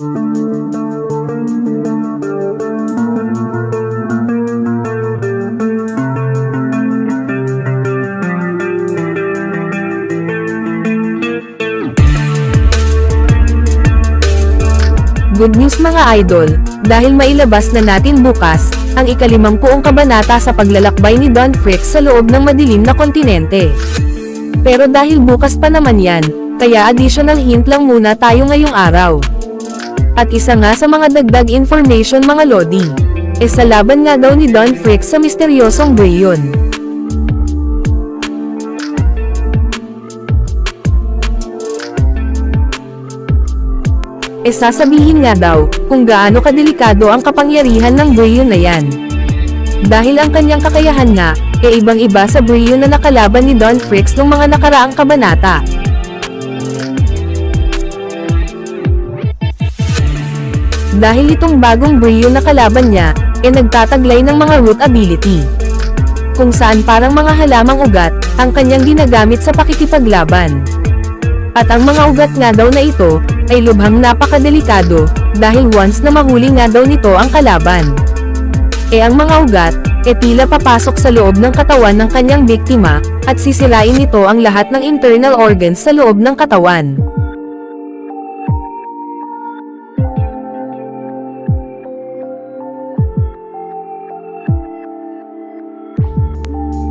Good news mga idol, dahil mailabas na natin bukas, ang ikalimangpuong kabanata sa paglalakbay ni Don Fricks sa loob ng madilim na kontinente. Pero dahil bukas pa naman yan, kaya additional hint lang muna tayo ngayong araw. At isa nga sa mga dagdag information mga Lodi, e sa laban nga daw ni Don Fricks sa misteryosong Brayon. e sasabihin nga daw, kung gaano kadelikado ang kapangyarihan ng Brayon na yan. Dahil ang kanyang kakayahan nga, e ibang-iba sa Brayon na nakalaban ni Don Fricks nung mga nakaraang kabanata. Dahil itong bagong Brayon na kalaban niya, e nagtataglay ng mga root ability. Kung saan parang mga halamang ugat, ang kanyang ginagamit sa pakikipaglaban. At ang mga ugat nga daw na ito, ay lubhang napakadelikado, dahil once na mahuli nga daw nito ang kalaban. E ang mga ugat, e tila papasok sa loob ng katawan ng kanyang biktima, at sisirain nito ang lahat ng internal organs sa loob ng katawan.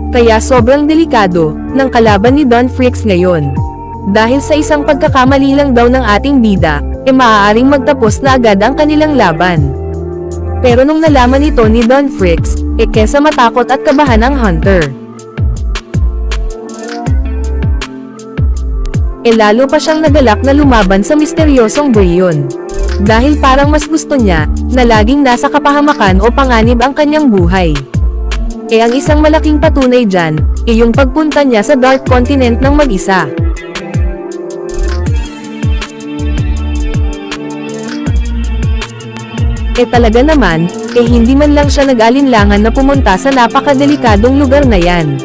Kaya sobrang delikado, ng kalaban ni Don Fricks ngayon. Dahil sa isang pagkakamali lang daw ng ating bida, e maaaring magtapos na agad ang kanilang laban. Pero nung nalaman ito ni Don Fricks, e kesa matakot at kabahan ang hunter. E lalo pa siyang nagalak na lumaban sa misteryosong Brayon. Dahil parang mas gusto niya, na laging nasa kapahamakan o panganib ang kanyang buhay. E ang isang malaking patunay dyan, e yung pagpunta niya sa Dark Continent ng mag-isa. E talaga naman, eh hindi man lang siya nag-alinlangan na pumunta sa napakadelikadong lugar na yan.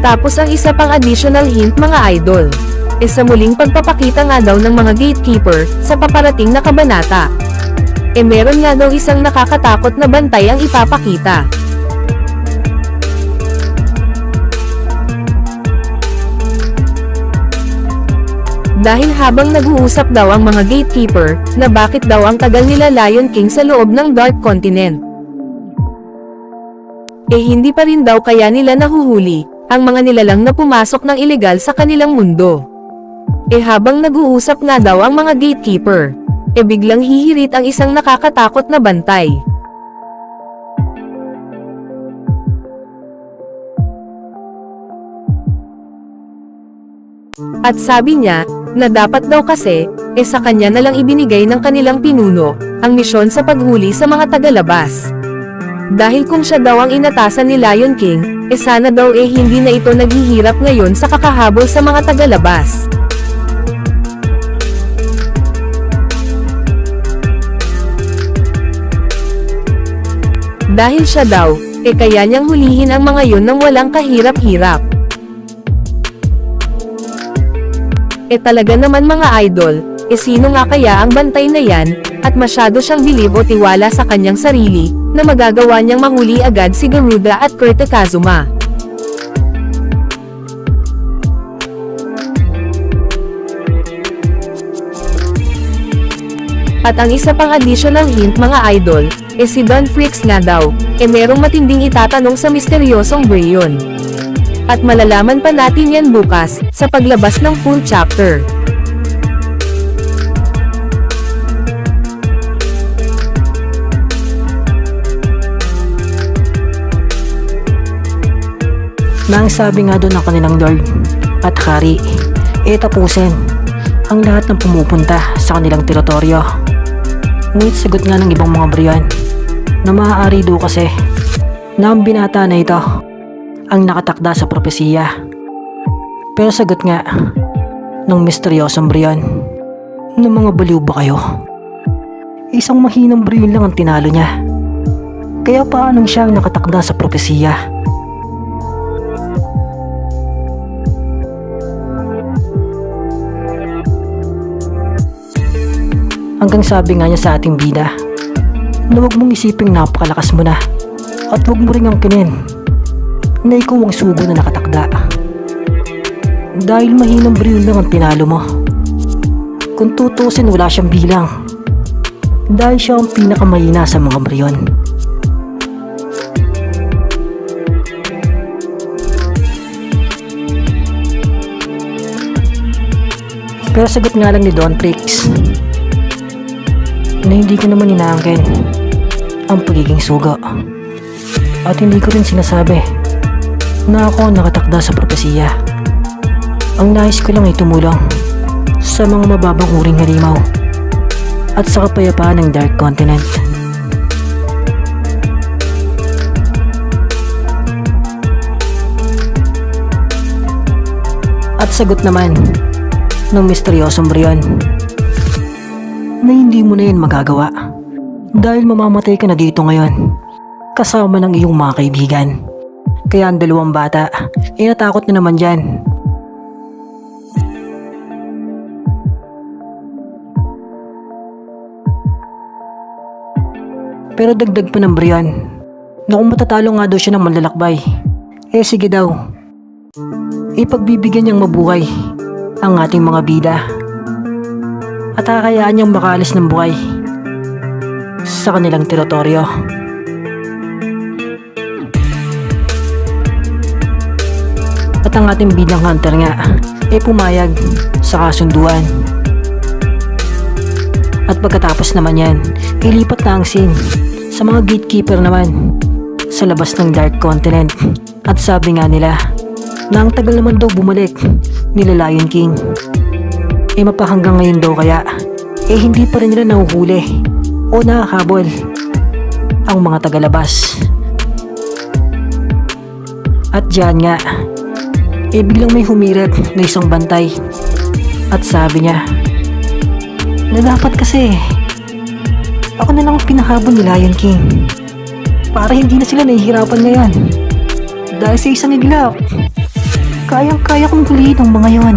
Tapos ang isa pang additional hint mga idol. E sa muling pagpapakita nga daw ng mga gatekeeper, sa paparating na kabanata. E meron nga daw isang nakakatakot na bantay ang ipapakita. Dahil habang nag-uusap daw ang mga gatekeeper, na bakit daw ang tagal nila Lion King sa loob ng Dark Continent. Eh hindi pa rin daw kaya nila nahuhuli, ang mga nilalang na pumasok ng ilegal sa kanilang mundo. Eh habang nag-uusap nga daw ang mga gatekeeper, eh biglang hihirit ang isang nakakatakot na bantay. At sabi niya, na dapat daw kasi, eh sa kanya na lang ibinigay ng kanilang pinuno, ang misyon sa paghuli sa mga tagalabas. Dahil kung siya daw ang inatasan ni Lion King, eh sana daw eh hindi na ito naghihirap ngayon sa kakahabol sa mga tagalabas. Dahil siya daw, eh kaya niyang hulihin ang mga yun ng walang kahirap-hirap. E talaga naman mga idol, e sino nga kaya ang bantay na yan, at masyado siyang bilib o tiwala sa kanyang sarili, na magagawa niyang mahuli agad si Garuda at Kurt Kazuma. At ang isa pang additional hint mga idol, e si Don Freaks nga daw, e merong matinding itatanong sa misteryosong Brayon. At malalaman pa natin yan bukas, sa paglabas ng full chapter. Na ang sabi nga doon ng kanilang Lord at Hari, e tapusin ang lahat ng pumupunta sa kanilang teritoryo. Ngunit sagot nga ng ibang mga briyan na maaari do kasi na ang binata na ito ang nakatakda sa propesiya. Pero sagot nga ng misteryosong briyan na mga baliw ba kayo? Isang mahinang briyan lang ang tinalo niya. Kaya paanong siya ang nakatakda sa propesiya? Hanggang sabi nga niya sa ating bida, na huwag mong isiping napakalakas mo na at huwag mo ring angkinin na ikaw ang sugo na nakatakda. Dahil mahinang brill lang ang tinalo mo. Kung tutusin wala siyang bilang. Dahil siya ang pinakamahina sa mga briyon. Pero sagot nga lang ni Don Prix na hindi ko naman inaangkin ang pagiging suga. At hindi ko rin sinasabi na ako nakatakda sa propesiya. Ang nais ko lang ay tumulong sa mga mababang uring halimaw at sa kapayapaan ng Dark Continent. At sagot naman ng misteryosong Brion na hindi mo na yan magagawa dahil mamamatay ka na dito ngayon kasama ng iyong mga kaibigan. Kaya ang dalawang bata, eh natakot na naman dyan. Pero dagdag pa ng Brian na kung matatalo nga daw siya ng manlalakbay, eh sige daw. Ipagbibigyan niyang mabuhay ang ating mga bida at kakayaan niyang makalis ng buhay sa kanilang teritoryo. At ang ating bidang hunter nga ay pumayag sa kasunduan. At pagkatapos naman yan, ilipat na ang scene sa mga gatekeeper naman sa labas ng Dark Continent. At sabi nga nila na ang tagal naman daw bumalik nila Lion King. Eh mapahanggang ngayon daw kaya, eh hindi pa rin nila nahuhuli o nakakabol ang mga tagalabas. At dyan nga, eh biglang may humirit na isang bantay. At sabi niya, na dapat kasi, ako na lang ang pinahabol ni Lion King. Para hindi na sila nahihirapan ngayon. Dahil sa isang iglap, kayang-kaya kong huliin ang mga yon.